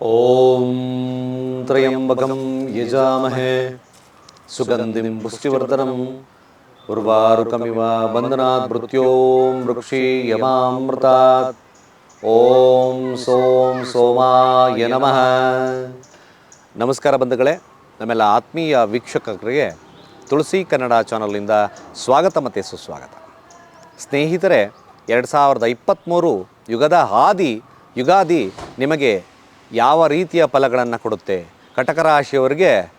ॐ त्र्यम्बकं यजामहे सुगन्धिं पुष्टिवर्धनम् उर्वारुकमिव बन्धनात् मृत्यों वृक्षीयमामृतात् ಓಂ ಸೋಂ ಸೋಮಾಯ ನಮಃ ನಮಸ್ಕಾರ ಬಂಧುಗಳೇ ನಮ್ಮೆಲ್ಲ ಆತ್ಮೀಯ ವೀಕ್ಷಕರಿಗೆ ತುಳಸಿ ಕನ್ನಡ ಚಾನಲ್ನಿಂದ ಸ್ವಾಗತ ಮತ್ತು ಸುಸ್ವಾಗತ ಸ್ನೇಹಿತರೆ ಎರಡು ಸಾವಿರದ ಇಪ್ಪತ್ತ್ಮೂರು ಯುಗದ ಹಾದಿ ಯುಗಾದಿ ನಿಮಗೆ ಯಾವ ರೀತಿಯ ಫಲಗಳನ್ನು ಕೊಡುತ್ತೆ? ಕಟಕ ರಾಶಿಯವರಿಗೆ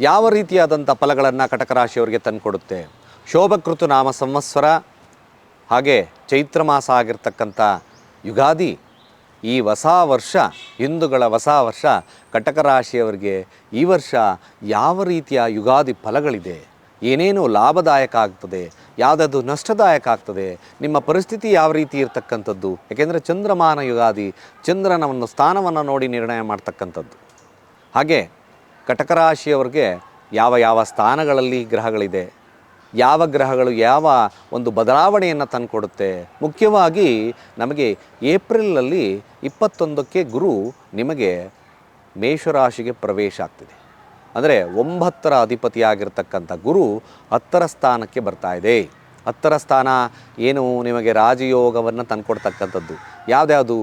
ಯಾವ ರೀತಿಯಾದಂಥ ಫಲಗಳನ್ನು ಕಟಕ ರಾಶಿಯವರಿಗೆ ತಂದುಕೊಡುತ್ತೆ? ಶೋಭಕೃತು ನಾಮ ಸಂವತ್ಸರ, ಹಾಗೆ ಚೈತ್ರ ಮಾಸ ಆಗಿರ್ತಕ್ಕಂಥ ಯುಗಾದಿ, ಈ ಹೊಸ ವರ್ಷ, ಹಿಂದೂಗಳ ಹೊಸ ವರ್ಷ ಕಟಕ ರಾಶಿಯವರಿಗೆ ಈ ವರ್ಷ ಯಾವ ರೀತಿಯ ಯುಗಾದಿ ಫಲಗಳಿದೆ? ಏನೇನು ಲಾಭದಾಯಕ ಆಗ್ತದೆ? ಯಾವುದಾದ್ರು ನಷ್ಟದಾಯಕ ಆಗ್ತದೆ ನಿಮ್ಮ ಪರಿಸ್ಥಿತಿ ಯಾವ ರೀತಿ ಇರತಕ್ಕಂಥದ್ದು? ಯಾಕೆಂದರೆ ಚಂದ್ರಮಾನ ಯುಗಾದಿ ಚಂದ್ರನ ಒಂದು ಸ್ಥಾನವನ್ನು ನೋಡಿ ನಿರ್ಣಯ ಮಾಡ್ತಕ್ಕಂಥದ್ದು. ಹಾಗೆ ಕಟಕ ರಾಶಿಯವರಿಗೆ ಯಾವ ಯಾವ ಸ್ಥಾನಗಳಲ್ಲಿ ಗ್ರಹಗಳಿದೆ? ಯಾವ ಗ್ರಹಗಳು ಯಾವ ಒಂದು ಬದಲಾವಣೆಯನ್ನು ತಂದುಕೊಡುತ್ತೆ? ಮುಖ್ಯವಾಗಿ ನಮಗೆ ಏಪ್ರಿಲಲ್ಲಿ ಇಪ್ಪತ್ತೊಂದಕ್ಕೆ ಗುರು ನಿಮಗೆ ಮೇಷರಾಶಿಗೆ ಪ್ರವೇಶ ಆಗ್ತಿದೆ. ಅಂದರೆ ಒಂಬತ್ತರ ಅಧಿಪತಿಯಾಗಿರ್ತಕ್ಕಂಥ ಗುರು ಹತ್ತರ ಸ್ಥಾನಕ್ಕೆ ಬರ್ತಾ ಇದೆ. ಹತ್ತರ ಸ್ಥಾನ ಏನು ನಿಮಗೆ ರಾಜಯೋಗವನ್ನು ತಂದುಕೊಡ್ತಕ್ಕಂಥದ್ದು? ಯಾವುದ್ಯಾವುದು?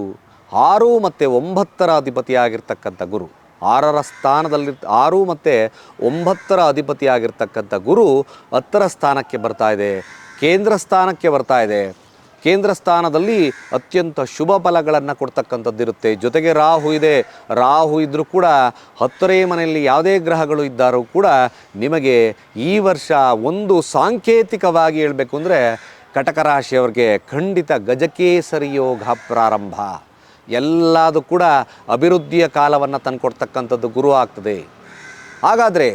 ಆರು ಮತ್ತು ಒಂಬತ್ತರ ಅಧಿಪತಿಯಾಗಿರ್ತಕ್ಕಂಥ ಗುರು. ಆರರ ಸ್ಥಾನದಲ್ಲಿ ಆರು ಮತ್ತು ಒಂಬತ್ತರ ಅಧಿಪತಿಯಾಗಿರ್ತಕ್ಕಂಥ ಗುರು ಹತ್ತರ ಸ್ಥಾನಕ್ಕೆ ಬರ್ತಾ ಇದೆ. ಕೇಂದ್ರ ಸ್ಥಾನಕ್ಕೆ ಬರ್ತಾ ಇದೆ. ಕೇಂದ್ರ ಸ್ಥಾನದಲ್ಲಿ ಅತ್ಯಂತ ಶುಭ ಫಲಗಳನ್ನು ಕೊಡ್ತಕ್ಕಂಥದ್ದಿರುತ್ತೆ. ಜೊತೆಗೆ ರಾಹು ಇದೆ. ರಾಹು ಇದ್ದರೂ ಕೂಡ ಹತ್ತರೇ ಮನೆಯಲ್ಲಿ ಯಾವುದೇ ಗ್ರಹಗಳು ಇದ್ದಾರೂ ಕೂಡ ನಿಮಗೆ ಈ ವರ್ಷ ಒಂದು ಸಾಂಕೇತಿಕವಾಗಿ ಹೇಳಬೇಕು ಅಂದರೆ ಕಟಕ ರಾಶಿಯವರಿಗೆ ಖಂಡಿತ ಗಜಕೇಸರಿ ಯೋಗ ಪ್ರಾರಂಭ. ಎಲ್ಲದೂ ಕೂಡ ಅಭಿವೃದ್ಧಿಯ ಕಾಲವನ್ನು ತಂದುಕೊಡ್ತಕ್ಕಂಥದ್ದು ಗುರು ಆಗ್ತದೆ. ಹಾಗಾದರೆ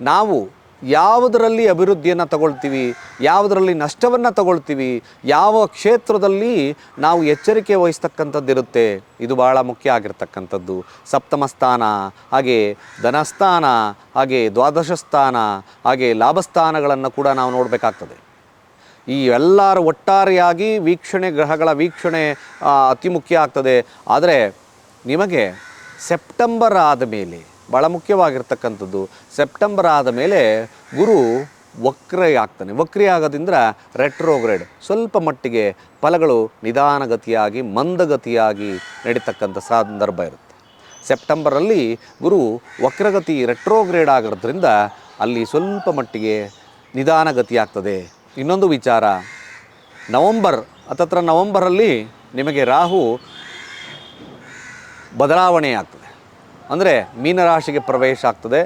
ನಾವು ಯಾವುದರಲ್ಲಿ ಅಭಿವೃದ್ಧಿಯನ್ನು ತಗೊಳ್ತೀವಿ? ಯಾವುದರಲ್ಲಿ ನಷ್ಟವನ್ನು ತಗೊಳ್ತೀವಿ? ಯಾವ ಕ್ಷೇತ್ರದಲ್ಲಿ ನಾವು ಎಚ್ಚರಿಕೆ ವಹಿಸ್ತಕ್ಕಂಥದ್ದಿರುತ್ತೆ ಇದು ಭಾಳ ಮುಖ್ಯ ಆಗಿರ್ತಕ್ಕಂಥದ್ದು. ಸಪ್ತಮ ಸ್ಥಾನ, ಹಾಗೆ ಧನಸ್ಥಾನ, ಹಾಗೆ ದ್ವಾದಶ ಸ್ಥಾನ, ಹಾಗೆ ಲಾಭಸ್ಥಾನಗಳನ್ನು ಕೂಡ ನಾವು ನೋಡಬೇಕಾಗ್ತದೆ. ಈ ಎಲ್ಲರ ಒಟ್ಟಾರೆಯಾಗಿ ವೀಕ್ಷಣೆ, ಗ್ರಹಗಳ ವೀಕ್ಷಣೆ ಅತಿ ಮುಖ್ಯ ಆಗ್ತದೆ. ಆದರೆ ನಿಮಗೆ ಸೆಪ್ಟೆಂಬರ್ ಆದ ಮೇಲೆ ಭಾಳ ಮುಖ್ಯವಾಗಿರ್ತಕ್ಕಂಥದ್ದು. ಸೆಪ್ಟೆಂಬರ್ ಆದ ಮೇಲೆ ಗುರು ವಕ್ರ ಆಗ್ತಾನೆ. ವಕ್ರಿ ಆಗೋದ್ರಿಂದ ರೆಟ್ರೋಗ್ರೇಡ್ ಸ್ವಲ್ಪ ಮಟ್ಟಿಗೆ ಫಲಗಳು ನಿಧಾನಗತಿಯಾಗಿ, ಮಂದಗತಿಯಾಗಿ ನಡೀತಕ್ಕಂಥ ಸಂದರ್ಭ ಇರುತ್ತೆ. ಸೆಪ್ಟೆಂಬರಲ್ಲಿ ಗುರು ವಕ್ರಗತಿ ರೆಟ್ರೋಗ್ರೇಡ್ ಆಗಿರೋದ್ರಿಂದ ಅಲ್ಲಿ ಸ್ವಲ್ಪ ಮಟ್ಟಿಗೆ ನಿಧಾನಗತಿ ಆಗ್ತದೆ. ಇನ್ನೊಂದು ವಿಚಾರ. ನವಂಬರ್ ಹತ್ತತ್ರ ನವಂಬರಲ್ಲಿ ನಿಮಗೆ ರಾಹು ಬದಲಾವಣೆ ಆಗ್ತದೆ. ಅಂದರೆ ಮೀನರಾಶಿಗೆ ಪ್ರವೇಶ ಆಗ್ತದೆ.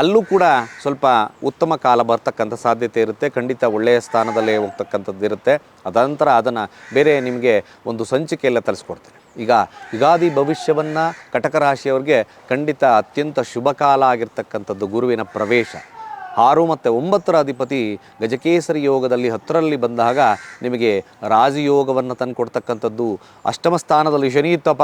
ಅಲ್ಲೂ ಕೂಡ ಸ್ವಲ್ಪ ಉತ್ತಮ ಕಾಲ ಬರ್ತಕ್ಕಂಥ ಸಾಧ್ಯತೆ ಇರುತ್ತೆ. ಖಂಡಿತ ಒಳ್ಳೆಯ ಸ್ಥಾನದಲ್ಲೇ ಹೋಗ್ತಕ್ಕಂಥದ್ದು ಇರುತ್ತೆ. ಅದಂತರ ಅದನ್ನು ಬೇರೆ ನಿಮಗೆ ಒಂದು ಸಂಚಿಕೆಯಲ್ಲ ತರಿಸ್ಕೊಡ್ತೇನೆ. ಈಗ ಯುಗಾದಿ ಭವಿಷ್ಯವನ್ನು ಕಟಕ ರಾಶಿಯವರಿಗೆ ಖಂಡಿತ ಅತ್ಯಂತ ಶುಭ ಕಾಲ ಆಗಿರ್ತಕ್ಕಂಥದ್ದು ಗುರುವಿನ ಪ್ರವೇಶ. ಆರು ಮತ್ತು ಒಂಬತ್ತರ ಅಧಿಪತಿ ಗಜಕೇಸರಿ ಯೋಗದಲ್ಲಿ ಹತ್ತರಲ್ಲಿ ಬಂದಾಗ ನಿಮಗೆ ರಾಜಯೋಗವನ್ನು ತಂದುಕೊಡ್ತಕ್ಕಂಥದ್ದು ಅಷ್ಟಮ ಸ್ಥಾನದಲ್ಲಿ. ಶನಿ ತಪ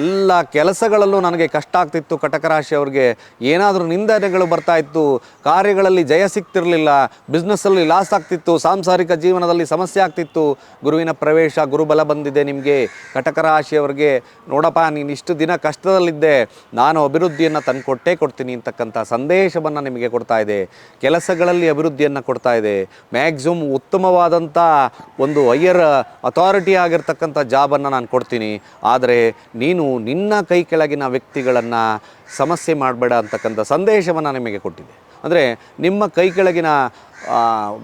ಎಲ್ಲ ಕೆಲಸಗಳಲ್ಲೂ ನನಗೆ ಕಷ್ಟ ಆಗ್ತಿತ್ತು. ಕಟಕ ರಾಶಿಯವ್ರಿಗೆ ಏನಾದರೂ ನಿಂದನೆಗಳು ಬರ್ತಾ ಇತ್ತು. ಕಾರ್ಯಗಳಲ್ಲಿ ಜಯ ಸಿಗ್ತಿರಲಿಲ್ಲ. ಬಿಸ್ನೆಸ್ಸಲ್ಲಿ ಲಾಸ್ ಆಗ್ತಿತ್ತು. ಸಾಂಸಾರಿಕ ಜೀವನದಲ್ಲಿ ಸಮಸ್ಯೆ ಆಗ್ತಿತ್ತು. ಗುರುವಿನ ಪ್ರವೇಶ, ಗುರುಬಲ ಬಂದಿದೆ ನಿಮಗೆ. ಕಟಕ ರಾಶಿಯವ್ರಿಗೆ ನೋಡಪ್ಪ, ನೀನು ಇಷ್ಟು ದಿನ ಕಷ್ಟದಲ್ಲಿದ್ದೆ. ನಾನು ಅಭಿವೃದ್ಧಿಯನ್ನು ತಂದುಕೊಟ್ಟೇ ಕೊಡ್ತೀನಿ ಅಂತಕ್ಕಂಥ ಸಂದೇಶವನ್ನು ನಿಮಗೆ ಕೊಡ್ತಾ ಇದೆ. ಕೆಲಸಗಳಲ್ಲಿ ಅಭಿವೃದ್ಧಿಯನ್ನು ಕೊಡ್ತಾ ಇದೆ. ಮ್ಯಾಕ್ಸಿಮಮ್ ಉತ್ತಮವಾದಂಥ ಒಂದು ಹೈಯರ್ ಅಥಾರಿಟಿ ಆಗಿರ್ತಕ್ಕಂಥ ಜಾಬನ್ನು ನಾನು ಕೊಡ್ತೀನಿ. ಆದರೆ ನೀನು ನಿನ್ನ ಕೈ ಕೆಳಗಿನ ವ್ಯಕ್ತಿಗಳನ್ನು ಸಮಸ್ಯೆ ಮಾಡಬೇಡ ಅಂತಕ್ಕಂಥ ಸಂದೇಶವನ್ನು ನಿಮಗೆ ಕೊಟ್ಟಿದೆ ಅಂದರೆ ನಿಮ್ಮ ಕೈ ಕೆಳಗಿನ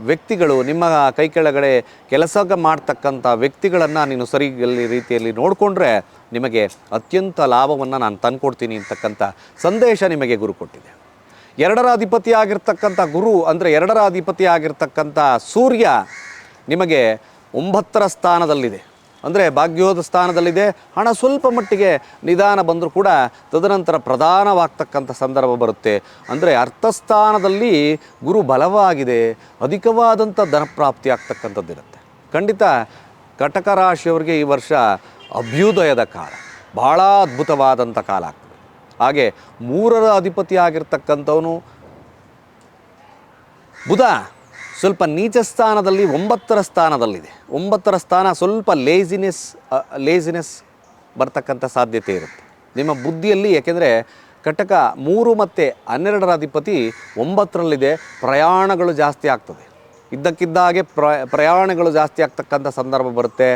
ವ್ಯಕ್ತಿಗಳು, ನಿಮ್ಮ ಕೈ ಕೆಳಗಡೆ ಕೆಲಸ ಮಾಡ್ತಕ್ಕಂಥ ವ್ಯಕ್ತಿಗಳನ್ನು ನೀನು ಸರಿ ರೀತಿಯಲ್ಲಿ ನೋಡಿಕೊಂಡ್ರೆ ನಿಮಗೆ ಅತ್ಯಂತ ಲಾಭವನ್ನು ನಾನು ತಂದುಕೊಡ್ತೀನಿ ಅಂತಕ್ಕಂಥ ಸಂದೇಶ ನಿಮಗೆ ಗುರು ಕೊಟ್ಟಿದೆ ಎರಡರ ಅಧಿಪತಿ ಆಗಿರ್ತಕ್ಕಂಥ ಗುರು ಅಂದರೆ ಎರಡರ ಅಧಿಪತಿ ಆಗಿರ್ತಕ್ಕಂಥ ಸೂರ್ಯ ನಿಮಗೆ ಒಂಬತ್ತರ ಸ್ಥಾನದಲ್ಲಿದೆ. ಅಂದರೆ ಭಾಗ್ಯೋದ ಸ್ಥಾನದಲ್ಲಿದೆ. ಹಣ ಸ್ವಲ್ಪ ಮಟ್ಟಿಗೆ ನಿಧಾನ ಬಂದರೂ ಕೂಡ ತದನಂತರ ಪ್ರಧಾನವಾಗ್ತಕ್ಕಂಥ ಸಂದರ್ಭ ಬರುತ್ತೆ. ಅಂದರೆ ಅರ್ಥಸ್ಥಾನದಲ್ಲಿ ಗುರು ಬಲವಾಗಿದೆ. ಅಧಿಕವಾದಂಥ ಧನಪ್ರಾಪ್ತಿ ಆಗ್ತಕ್ಕಂಥದ್ದಿರುತ್ತೆ ಖಂಡಿತ ಕಟಕ ರಾಶಿಯವರಿಗೆ ಈ ವರ್ಷ ಅಭ್ಯುದಯದ ಕಾಲ. ಭಾಳ ಅದ್ಭುತವಾದಂಥ ಕಾಲ ಆಗ್ತದೆ. ಹಾಗೆ ಮೂರರ ಅಧಿಪತಿ ಆಗಿರ್ತಕ್ಕಂಥವನು ಬುಧ. ಸ್ವಲ್ಪ ನೀಚ ಸ್ಥಾನದಲ್ಲಿ ಒಂಬತ್ತರ ಸ್ಥಾನದಲ್ಲಿದೆ. ಒಂಬತ್ತರ ಸ್ಥಾನ ಸ್ವಲ್ಪ ಲೇಜಿನೆಸ್ ಲೇಜಿನೆಸ್ ಬರ್ತಕ್ಕಂಥ ಸಾಧ್ಯತೆ ಇರುತ್ತೆ. ನಿಮ್ಮ ಬುದ್ಧಿಯಲ್ಲಿ ಏಕೆಂದರೆ ಕಟಕ ಮೂರು ಮತ್ತು ಹನ್ನೆರಡರ ಅಧಿಪತಿ ಒಂಬತ್ತರಲ್ಲಿದೆ, ಪ್ರಯಾಣಗಳು ಜಾಸ್ತಿ ಆಗ್ತದೆ. ಇದ್ದಕ್ಕಿದ್ದ ಹಾಗೆ ಪ್ರಯಾಣಗಳು ಜಾಸ್ತಿ ಆಗ್ತಕ್ಕಂಥ ಸಂದರ್ಭ ಬರುತ್ತೆ.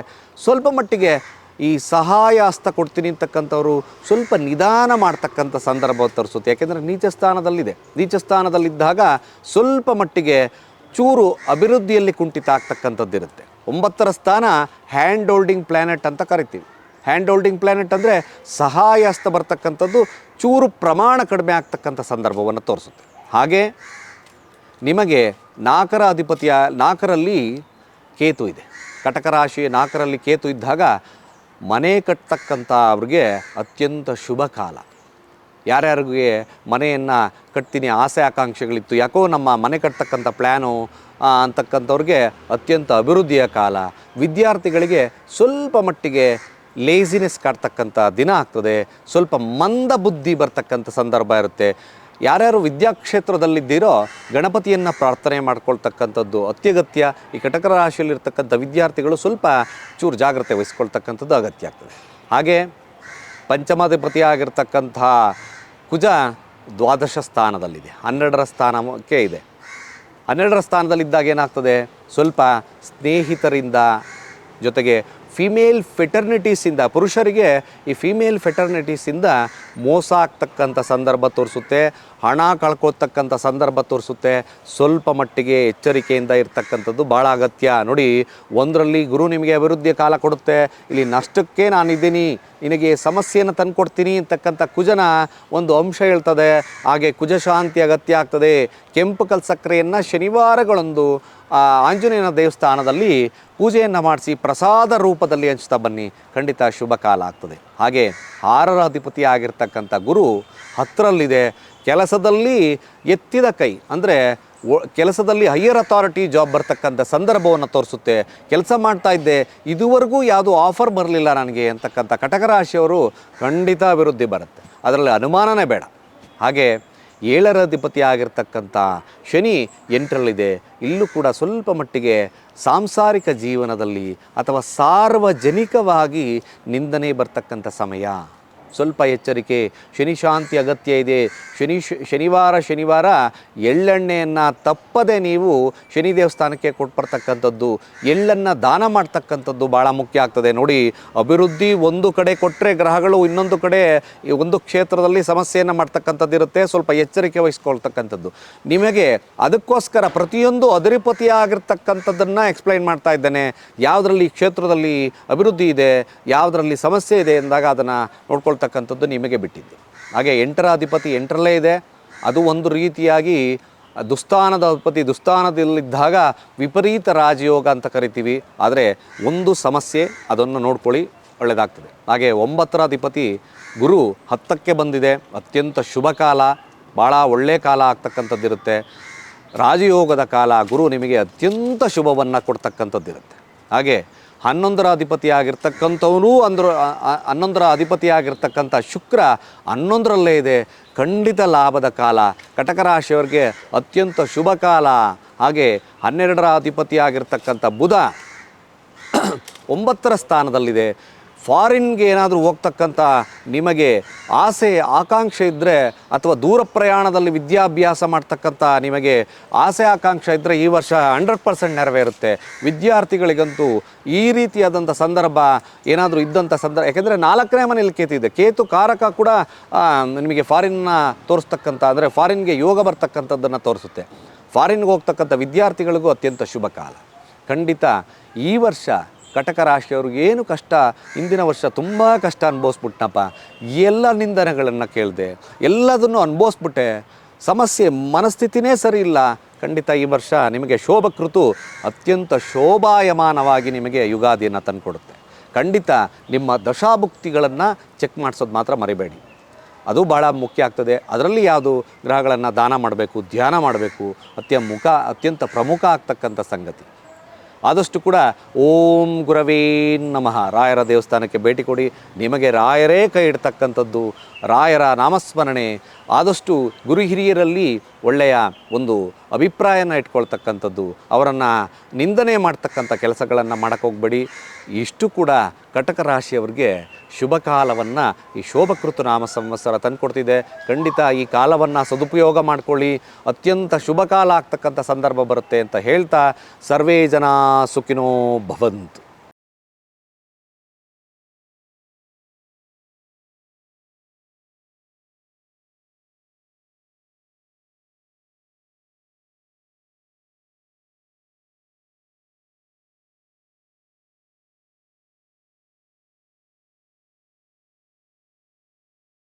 ಸ್ವಲ್ಪ ಮಟ್ಟಿಗೆ ಈ ಸಹಾಯ ಹಸ್ತ ಕೊಡ್ತೀನಿ ಅಂತಕ್ಕಂಥವ್ರು ಸ್ವಲ್ಪ ನಿಧಾನ ಮಾಡ್ತಕ್ಕಂಥ ಸಂದರ್ಭ ತರಿಸುತ್ತೆ. ಯಾಕೆಂದರೆ ನೀಚ ಸ್ಥಾನದಲ್ಲಿದೆ ನೀಚ ಸ್ಥಾನದಲ್ಲಿದ್ದಾಗ ಸ್ವಲ್ಪ ಮಟ್ಟಿಗೆ ಚೂರು ಅಭಿವೃದ್ಧಿಯಲ್ಲಿ ಕುಂಠಿತ ಆಗ್ತಕ್ಕಂಥದ್ದಿರುತ್ತೆ. ಒಂಬತ್ತರ ಸ್ಥಾನ ಹ್ಯಾಂಡ್ ಹೋಲ್ಡಿಂಗ್ ಪ್ಲ್ಯಾನೆಟ್ ಅಂತ ಕರಿತೀವಿ. ಹ್ಯಾಂಡ್ ಹೋಲ್ಡಿಂಗ್ ಪ್ಲ್ಯಾನೆಟ್ ಅಂದರೆ ಸಹಾಯ ಹಸ್ತ ಬರ್ತಕ್ಕಂಥದ್ದು ಚೂರು ಪ್ರಮಾಣ ಕಡಿಮೆ ಆಗ್ತಕ್ಕಂಥ ಸಂದರ್ಭವನ್ನು ತೋರಿಸುತ್ತೆ. ಹಾಗೆ ನಿಮಗೆ ನಾಲ್ಕರ ಅಧಿಪತಿಯ ನಾಲ್ಕರಲ್ಲಿ ಕೇತು ಇದೆ. ಕಟಕ ರಾಶಿ ನಾಲ್ಕರಲ್ಲಿ ಕೇತು ಇದ್ದಾಗ ಮನೆ ಕಟ್ತಕ್ಕಂಥ ಅವ್ರಿಗೆ ಅತ್ಯಂತ ಶುಭ ಕಾಲ. ಯಾರ್ಯಾರಿಗೆ ಮನೆಯನ್ನು ಕಟ್ತೀನಿ ಆಸೆ ಆಕಾಂಕ್ಷೆಗಳಿತ್ತು, ಯಾಕೋ ನಮ್ಮ ಮನೆ ಕಟ್ತಕ್ಕಂಥ ಪ್ಲ್ಯಾನು ಅಂತಕ್ಕಂಥವ್ರಿಗೆ ಅತ್ಯಂತ ಅಭಿವೃದ್ಧಿಯ ಕಾಲ. ವಿದ್ಯಾರ್ಥಿಗಳಿಗೆ ಸ್ವಲ್ಪ ಮಟ್ಟಿಗೆ ಲೇಸಿನೆಸ್ ಕಾಡ್ತಕ್ಕಂಥ ದಿನ ಆಗ್ತದೆ, ಸ್ವಲ್ಪ ಮಂದ ಬುದ್ಧಿ ಬರ್ತಕ್ಕಂಥ ಸಂದರ್ಭ ಇರುತ್ತೆ. ಯಾರ್ಯಾರು ವಿದ್ಯಾಕ್ಷೇತ್ರದಲ್ಲಿದ್ದೀರೋ ಗಣಪತಿಯನ್ನು ಪ್ರಾರ್ಥನೆ ಮಾಡ್ಕೊಳ್ತಕ್ಕಂಥದ್ದು, ಅತ್ಯಗತ್ಯ ಈ ಕಟಕ ರಾಶಿಯಲ್ಲಿರ್ತಕ್ಕಂಥ ವಿದ್ಯಾರ್ಥಿಗಳು ಸ್ವಲ್ಪ ಚೂರು ಜಾಗ್ರತೆ ವಹಿಸ್ಕೊಳ್ತಕ್ಕಂಥದ್ದು ಅಗತ್ಯ ಆಗ್ತದೆ. ಹಾಗೆ ಪಂಚಮಾಧಿಪತಿ ಆಗಿರ್ತಕ್ಕಂಥ ಕುಜ ದ್ವಾದಶ ಸ್ಥಾನದಲ್ಲಿದೆ. ಹನ್ನೆರಡರ ಸ್ಥಾನಕ್ಕೆ ಇದೆ. ಹನ್ನೆರಡರ ಸ್ಥಾನದಲ್ಲಿದ್ದಾಗ ಏನಾಗ್ತದೆ? ಸ್ವಲ್ಪ ಸ್ನೇಹಿತರಿಂದ ಜೊತೆಗೆ ಫಿಮೇಲ್ ಫೆಟರ್ನಿಟೀಸಿಂದ ಪುರುಷರಿಗೆ ಈ ಫಿಮೇಲ್ ಫೆಟರ್ನಿಟೀಸಿಂದ ಮೋಸ ಆಗ್ತಕ್ಕಂಥ ಸಂದರ್ಭ ತೋರಿಸುತ್ತೆ, ಹಣ ಕಳ್ಕೊಳ್ತಕ್ಕಂಥ ಸಂದರ್ಭ ತೋರಿಸುತ್ತೆ, ಸ್ವಲ್ಪ ಮಟ್ಟಿಗೆ ಎಚ್ಚರಿಕೆಯಿಂದ ಇರ್ತಕ್ಕಂಥದ್ದು ಭಾಳ ಅಗತ್ಯ. ನೋಡಿ, ಒಂದರಲ್ಲಿ ಗುರು ನಿಮಗೆ ಅಭಿವೃದ್ಧಿಯ ಕಾಲ ಕೊಡುತ್ತೆ, ಇಲ್ಲಿ ನಷ್ಟಕ್ಕೆ ನಾನಿದ್ದೀನಿ, ನಿನಗೆ ಸಮಸ್ಯೆಯನ್ನು ತಂದುಕೊಡ್ತೀನಿ ಅಂತಕ್ಕಂಥ ಕುಜನ ಒಂದು ಅಂಶ ಹೇಳ್ತದೆ. ಹಾಗೆ ಕುಜಶಾಂತಿ ಅಗತ್ಯ ಆಗ್ತದೆ. ಕೆಂಪು ಕಲ್ ಸಕ್ಕರೆಯನ್ನು ಶನಿವಾರಗಳೊಂದು ಆಂಜನೇಯನ ದೇವಸ್ಥಾನದಲ್ಲಿ ಪೂಜೆಯನ್ನು ಮಾಡಿಸಿ ಪ್ರಸಾದ ರೂಪದಲ್ಲಿ ಹಂಚ್ತಾ ಬನ್ನಿ. ಖಂಡಿತ ಶುಭ ಕಾಲ ಆಗ್ತದೆ. ಹಾಗೆ ಆರರ ಅಧಿಪತಿ ಗುರು ಹತ್ತರಲ್ಲಿದೆ ಕೆಲಸದಲ್ಲಿ ಎತ್ತಿದ ಕೈ, ಅಂದರೆ ಕೆಲಸದಲ್ಲಿ ಹೈಯರ್ ಅಥಾರಿಟಿ ಜಾಬ್ ಬರ್ತಕ್ಕಂಥ ಸಂದರ್ಭವನ್ನು ತೋರಿಸುತ್ತೆ. ಕೆಲಸ ಮಾಡ್ತಾ ಇದ್ದೆ, ಇದುವರೆಗೂ ಯಾವುದೂ ಆಫರ್ ಬರಲಿಲ್ಲ ನನಗೆ ಅಂತಕ್ಕಂಥ ಕಟಕ ರಾಶಿಯವರು ಖಂಡಿತ ಅಭಿವೃದ್ಧಿ ಬರುತ್ತೆ. ಅದರಲ್ಲಿ ಅನುಮಾನನೇ ಬೇಡ. ಹಾಗೆ ಏಳರ ಅಧಿಪತಿ ಆಗಿರ್ತಕ್ಕಂಥ ಶನಿ ಎಂಟರಲ್ಲಿದೆ. ಇಲ್ಲೂ ಕೂಡ ಸ್ವಲ್ಪ ಮಟ್ಟಿಗೆ ಸಾಂಸಾರಿಕ ಜೀವನದಲ್ಲಿ ಅಥವಾ ಸಾರ್ವಜನಿಕವಾಗಿ ನಿಂದನೆ ಬರ್ತಕ್ಕಂಥ ಸಮಯ. ಸ್ವಲ್ಪ ಎಚ್ಚರಿಕೆ. ಶನಿ ಶಾಂತಿ ಅಗತ್ಯ ಇದೆ. ಶನಿ ಶನಿವಾರ ಶನಿವಾರ ಎಳ್ಳೆಣ್ಣೆಯನ್ನು ತಪ್ಪದೆ ನೀವು ಶನಿ ದೇವಸ್ಥಾನಕ್ಕೆ ಕೊಟ್ಬರ್ತಕ್ಕಂಥದ್ದು, ಎಳ್ಳನ್ನು ದಾನ ಮಾಡ್ತಕ್ಕಂಥದ್ದು ಭಾಳ ಮುಖ್ಯ ಆಗ್ತದೆ. ನೋಡಿ, ಅಭಿವೃದ್ಧಿ ಒಂದು ಕಡೆ ಕೊಟ್ಟರೆ ಗ್ರಹಗಳು ಇನ್ನೊಂದು ಕಡೆ ಒಂದು ಕ್ಷೇತ್ರದಲ್ಲಿ ಸಮಸ್ಯೆಯನ್ನು ಮಾಡ್ತಕ್ಕಂಥದ್ದು ಇರುತ್ತೆ. ಸ್ವಲ್ಪ ಎಚ್ಚರಿಕೆ ವಹಿಸ್ಕೊಳ್ತಕ್ಕಂಥದ್ದು. ನಿಮಗೆ ಅದಕ್ಕೋಸ್ಕರ ಪ್ರತಿಯೊಂದು ಅಧಿಪತಿ ಆಗಿರ್ತಕ್ಕಂಥದ್ದನ್ನು ಎಕ್ಸ್ಪ್ಲೈನ್ ಮಾಡ್ತಾ ಇದ್ದೇನೆ. ಯಾವುದರಲ್ಲಿ ಕ್ಷೇತ್ರದಲ್ಲಿ ಅಭಿವೃದ್ಧಿ ಇದೆ, ಯಾವುದರಲ್ಲಿ ಸಮಸ್ಯೆ ಇದೆ ಎಂದಾಗ ಅದನ್ನು ನೋಡ್ಕೊಳ್ತಕ್ಕಂಥದ್ದು ನಿಮಗೆ ಬಿಟ್ಟಿದ್ದು. ಹಾಗೆ ಎಂಟರ ಅಧಿಪತಿ ಎಂಟರಲ್ಲೇ ಇದೆ. ಅದು ಒಂದು ರೀತಿಯಾಗಿ ದುಸ್ಥಾನದ ಅಧಿಪತಿ ದುಸ್ಥಾನದಲ್ಲಿದ್ದಾಗ ವಿಪರೀತ ರಾಜಯೋಗ ಅಂತ ಕರಿತೀವಿ. ಆದರೆ ಒಂದು ಸಮಸ್ಯೆ, ಅದನ್ನು ನೋಡ್ಕೊಳ್ಳಿ ಒಳ್ಳೆಯದಾಗ್ತದೆ ಹಾಗೆ ಒಂಬತ್ತರ ಅಧಿಪತಿ ಗುರು ಹತ್ತಕ್ಕೆ ಬಂದಿದೆ. ಅತ್ಯಂತ ಶುಭ ಕಾಲ ಭಾಳ ಒಳ್ಳೆಯ ಕಾಲ ಆಗ್ತಕ್ಕಂಥದ್ದಿರುತ್ತೆ. ರಾಜಯೋಗದ ಕಾಲ ಗುರು ನಿಮಗೆ ಅತ್ಯಂತ ಶುಭವನ್ನು ಕೊಡ್ತಕ್ಕಂಥದ್ದಿರುತ್ತೆ. ಹಾಗೆ ಹನ್ನೊಂದರ ಅಧಿಪತಿಯಾಗಿರ್ತಕ್ಕಂಥವನು ಅಂದ್ರ ಹನ್ನೊಂದರ ಅಧಿಪತಿಯಾಗಿರ್ತಕ್ಕಂಥ ಶುಕ್ರ ಹನ್ನೊಂದರಲ್ಲೇ ಇದೆ. ಖಂಡಿತ ಲಾಭದ ಕಾಲ. ಕಟಕ ರಾಶಿಯವರಿಗೆ ಅತ್ಯಂತ ಶುಭ ಕಾಲ. ಹಾಗೆ ಹನ್ನೆರಡರ ಅಧಿಪತಿಯಾಗಿರ್ತಕ್ಕಂಥ ಬುಧ ಒಂಬತ್ತರ ಸ್ಥಾನದಲ್ಲಿದೆ. ಫಾರಿನ್ಗೆ ಏನಾದರೂ ಹೋಗ್ತಕ್ಕಂಥ ನಿಮಗೆ ಆಸೆ, ಆಕಾಂಕ್ಷೆ ಇದ್ದರೆ ಅಥವಾ ದೂರ ಪ್ರಯಾಣದಲ್ಲಿ ವಿದ್ಯಾಭ್ಯಾಸ ಮಾಡ್ತಕ್ಕಂಥ ನಿಮಗೆ ಆಸೆ, ಆಕಾಂಕ್ಷೆ ಇದ್ದರೆ ಈ ವರ್ಷ ಹಂಡ್ರೆಡ್ ಪರ್ಸೆಂಟ್ ನೆರವೇರುತ್ತೆ. ವಿದ್ಯಾರ್ಥಿಗಳಿಗಂತೂ ಈ ರೀತಿಯಾದಂಥ ಸಂದರ್ಭ ಏನಾದರೂ ಇದ್ದಂಥ ಸಂದರ್ಭ, ಯಾಕೆಂದರೆ ನಾಲ್ಕನೇ ಮನೇಲಿ ಕೇತಿದೆ ಕೇತು ಕಾರಕ ಕೂಡ ನಿಮಗೆ ಫಾರಿನ್ನ ತೋರಿಸ್ತಕ್ಕಂಥ, ಅಂದರೆ ಫಾರಿನ್ಗೆ ಯೋಗ ಬರ್ತಕ್ಕಂಥದ್ದನ್ನು ತೋರಿಸುತ್ತೆ. ಫಾರಿನ್ಗೆ ಹೋಗ್ತಕ್ಕಂಥ ವಿದ್ಯಾರ್ಥಿಗಳಿಗೂ ಅತ್ಯಂತ ಶುಭ ಕಾಲ. ಖಂಡಿತ ಈ ವರ್ಷ ಕಟಕ ರಾಶಿಯವ್ರಿಗೆ ಏನು ಕಷ್ಟ? ಇಂದಿನ ವರ್ಷ ತುಂಬ ಕಷ್ಟ ಅನುಭವಿಸ್ಬಿಟ್ನಪ್ಪ. ಎಲ್ಲ ನಿಂದನೆಗಳನ್ನು ಕೇಳಿದೆ, ಎಲ್ಲದನ್ನು ಅನುಭವಿಸ್ಬಿಟ್ಟೆ. ಸಮಸ್ಯೆ ಮನಸ್ಥಿತಿನೇ ಸರಿ ಇಲ್ಲ. ಖಂಡಿತ ಈ ವರ್ಷ ನಿಮಗೆ ಶೋಭಕೃತು ಅತ್ಯಂತ ಶೋಭಾಯಮಾನವಾಗಿ ನಿಮಗೆ ಯುಗಾದಿಯನ್ನು ತಂದುಕೊಡುತ್ತೆ. ಖಂಡಿತ ನಿಮ್ಮ ದಶಾಭುಕ್ತಿಗಳನ್ನು ಚೆಕ್ ಮಾಡಿಸೋದು ಮಾತ್ರ ಮರಿಬೇಡಿ. ಅದು ಭಾಳ ಮುಖ್ಯ ಆಗ್ತದೆ. ಅದರಲ್ಲಿ ಯಾವುದು ಗ್ರಹಗಳನ್ನು ದಾನ ಮಾಡಬೇಕು, ಧ್ಯಾನ ಮಾಡಬೇಕು ಅತ್ಯ ಮುಖ, ಅತ್ಯಂತ ಪ್ರಮುಖ ಆಗ್ತಕ್ಕಂಥ ಸಂಗತಿ. ಆದಷ್ಟು ಕೂಡ ಓಂ ಗುರವೇ ನಮಃ. ರಾಯರ ದೇವಸ್ಥಾನಕ್ಕೆ ಭೇಟಿ ಕೊಡಿ. ನಿಮಗೆ ರಾಯರೇ ಕೈ ಇಡ್ತಕ್ಕಂಥದ್ದು. ರಾಯರ ನಾಮಸ್ಮರಣೆ. ಆದಷ್ಟು ಗುರು ಹಿರಿಯರಲ್ಲಿ ಒಳ್ಳೆಯ ಒಂದು ಅಭಿಪ್ರಾಯನ ಇಟ್ಕೊಳ್ತಕ್ಕಂಥದ್ದು. ಅವರನ್ನು ನಿಂದನೆ ಮಾಡ್ತಕ್ಕಂಥ ಕೆಲಸಗಳನ್ನು ಮಾಡೋಕ್ಕೋಗ್ಬೇಡಿ ಇಷ್ಟು ಕೂಡ ಕಟಕ ರಾಶಿಯವರಿಗೆ ಶುಭ ಕಾಲವನ್ನು ಈ ಶೋಭಕೃತ ನಾಮ ಸಂವತ್ಸರ ತಂದುಕೊಡ್ತಿದೆ. ಖಂಡಿತ ಈ ಕಾಲವನ್ನು ಸದುಪಯೋಗ ಮಾಡ್ಕೊಳ್ಳಿ. ಅತ್ಯಂತ ಶುಭ ಕಾಲ ಆಗ್ತಕ್ಕಂಥ ಸಂದರ್ಭ ಬರುತ್ತೆ ಅಂತ ಹೇಳ್ತಾ ಸರ್ವೇ ಜನ सुखिनो भवन्तु।